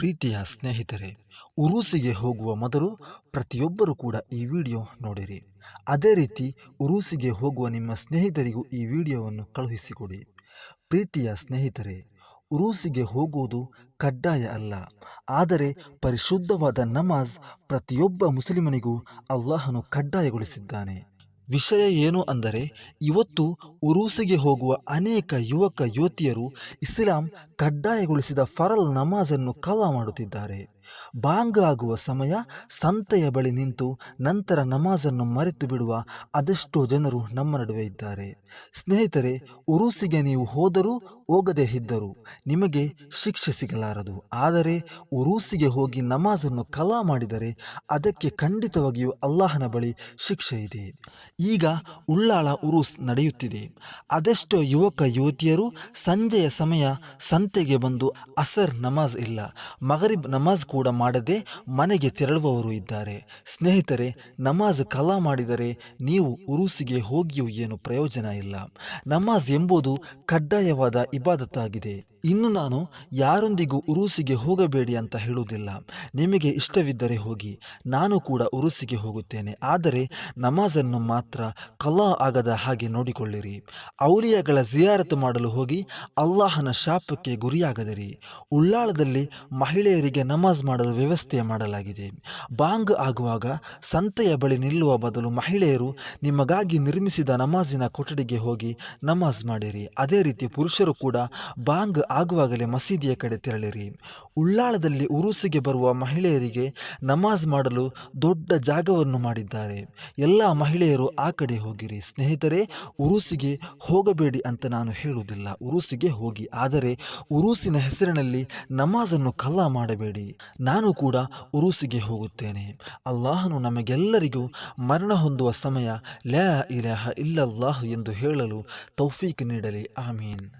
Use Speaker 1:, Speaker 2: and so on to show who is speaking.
Speaker 1: ಪ್ರೀತಿಯ ಸ್ನೇಹಿತರೆ, ಉರೂಸಿಗೆ ಹೋಗುವ ಮೊದಲು ಪ್ರತಿಯೊಬ್ಬರೂ ಕೂಡ ಈ ವಿಡಿಯೋ ನೋಡಿರಿ. ಅದೇ ರೀತಿ ಉರೂಸಿಗೆ ಹೋಗುವ ನಿಮ್ಮ ಸ್ನೇಹಿತರಿಗೂ ಈ ವಿಡಿಯೋವನ್ನು ಕಳುಹಿಸಿಕೊಡಿ. ಪ್ರೀತಿಯ ಸ್ನೇಹಿತರೆ, ಉರೂಸಿಗೆ ಹೋಗುವುದು ಕಡ್ಡಾಯ ಅಲ್ಲ. ಆದರೆ ಪರಿಶುದ್ಧವಾದ ನಮಾಜ್ ಪ್ರತಿಯೊಬ್ಬ ಮುಸ್ಲಿಮನಿಗೂ ಅಲ್ಲಾಹನು ಕಡ್ಡಾಯಗೊಳಿಸಿದ್ದಾನೆ. ವಿಷಯ ಏನು ಅಂದರೆ, ಇವತ್ತು ಉರೂಸಿಗೆ ಹೋಗುವ ಅನೇಕ ಯುವಕ ಯುವತಿಯರು ಇಸ್ಲಾಂ ಕಡ್ಡಾಯಗೊಳಿಸಿದ ಫರಲ್ ನಮಾಜನ್ನು ಕಲಾ ಮಾಡುತ್ತಿದ್ದಾರೆ. ಬಾಂಗ್ ಆಗುವ ಸಮಯ ಸಂತೆಯ ಬಳಿ ನಿಂತು ನಂತರ ನಮಾಜನ್ನು ಮರೆತು ಬಿಡುವ ಅದೆಷ್ಟೋ ಜನರು ನಮ್ಮ ನಡುವೆ ಇದ್ದಾರೆ. ಸ್ನೇಹಿತರೆ, ಉರುಸಿಗೆ ನೀವು ಹೋದರೂ ಹೋಗದೇ ಇದ್ದರೂ ನಿಮಗೆ ಶಿಕ್ಷೆ ಸಿಗಲಾರದು. ಆದರೆ ಉರೂಸಿಗೆ ಹೋಗಿ ನಮಾಜನ್ನು ಕಲಾ ಮಾಡಿದರೆ ಅದಕ್ಕೆ ಖಂಡಿತವಾಗಿಯೂ ಅಲ್ಲಾಹನ ಬಳಿ ಶಿಕ್ಷೆ ಇದೆ. ಈಗ ಉಳ್ಳಾಳ ಉರೂಸ್ ನಡೆಯುತ್ತಿದೆ. ಅದೆಷ್ಟೋ ಯುವಕ ಯುವತಿಯರು ಸಂಜೆಯ ಸಮಯ ಸಂತೆಗೆ ಬಂದು ಅಸರ್ ನಮಾಜ್ ಇಲ್ಲ, ಮಗರಿಬ್ ನಮಾಜ್ ಕೂಡ ಮಾಡದೆ ಮನೆಗೆ ತೆರಳುವವರು ಇದ್ದಾರೆ. ಸ್ನೇಹಿತರೆ, ನಮಾಜ್ ಕಲಾ ಮಾಡಿದರೆ ನೀವು ಉರುಸಿಗೆ ಹೋಗಿಯೂ ಏನು ಪ್ರಯೋಜನ ಇಲ್ಲ. ನಮಾಜ್ ಎಂಬುದು ಕಡ್ಡಾಯವಾದ ಇಬಾದತ್ತಾಗಿದೆ ಇನ್ನು ನಾನು ಯಾರೊಂದಿಗೂ ಉರುಸಿಗೆ ಹೋಗಬೇಡಿ ಅಂತ ಹೇಳುವುದಿಲ್ಲ. ನಿಮಗೆ ಇಷ್ಟವಿದ್ದರೆ ಹೋಗಿ. ನಾನು ಕೂಡ ಉರುಸಿಗೆ ಹೋಗುತ್ತೇನೆ. ಆದರೆ ನಮಾಜನ್ನು ಮಾತ್ರ ಕಲಾ ಆಗದ ಹಾಗೆ ನೋಡಿಕೊಳ್ಳಿರಿ. ಔಲಿಯಗಳ ಜಿಯಾರತು ಮಾಡಲು ಹೋಗಿ ಅಲ್ಲಾಹನ ಶಾಪಕ್ಕೆ ಗುರಿಯಾಗದಿರಿ. ಉಳ್ಳಾಳದಲ್ಲಿ ಮಹಿಳೆಯರಿಗೆ ನಮಾಜ್ ಮಾಡಲು ವ್ಯವಸ್ಥೆ ಮಾಡಲಾಗಿದೆ. ಬಾಂಗ್ ಆಗುವಾಗ ಸಂತೆಯ ಬಳಿ ನಿಲ್ಲುವ ಬದಲು ಮಹಿಳೆಯರು ನಿಮಗಾಗಿ ನಿರ್ಮಿಸಿದ ನಮಾಜಿನ ಕೊಠಡಿಗೆ ಹೋಗಿ ನಮಾಜ್ ಮಾಡಿರಿ. ಅದೇ ರೀತಿ ಪುರುಷರು ಕೂಡ ಬಾಂಗ್ ಆಗುವಾಗಲೇ ಮಸೀದಿಯ ಕಡೆ ತೆರಳಿರಿ. ಉಳ್ಳಾಳದಲ್ಲಿ ಉರುಸಿಗೆ ಬರುವ ಮಹಿಳೆಯರಿಗೆ ನಮಾಜ್ ಮಾಡಲು ದೊಡ್ಡ ಜಾಗವನ್ನು ಮಾಡಿದ್ದಾರೆ. ಎಲ್ಲ ಮಹಿಳೆಯರು ಆ ಕಡೆ ಹೋಗಿರಿ. ಸ್ನೇಹಿತರೆ, ಉರುಸಿಗೆ ಹೋಗಬೇಡಿ ಅಂತ ನಾನು ಹೇಳುವುದಿಲ್ಲ. ಉರುಸಿಗೆ ಹೋಗಿ, ಆದರೆ ಉರುಸಿನ ಹೆಸರಿನಲ್ಲಿ ನಮಾಜನ್ನು ಕಲ್ಲಾ ಮಾಡಬೇಡಿ. ನಾನು ಕೂಡ ಉರುಸಿಗೆ ಹೋಗುತ್ತೇನೆ. ಅಲ್ಲಾಹನು ನಮಗೆಲ್ಲರಿಗೂ ಮರಣ ಹೊಂದುವ ಸಮಯ ಲ್ಯಾ ಇಲಹ ಇಲ್ಲಲ್ಲಾಹ್ ಎಂದು ಹೇಳಲು ತೌಫೀಕ್ ನೀಡಲಿ. ಆಮೀನ್.